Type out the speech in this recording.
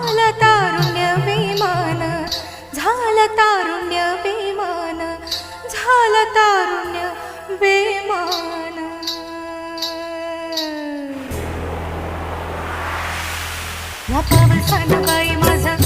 झालं तारुण्य विमान झालं तारुण्य विमान झालं तारुण्य विमान या पावसानं बाई माझा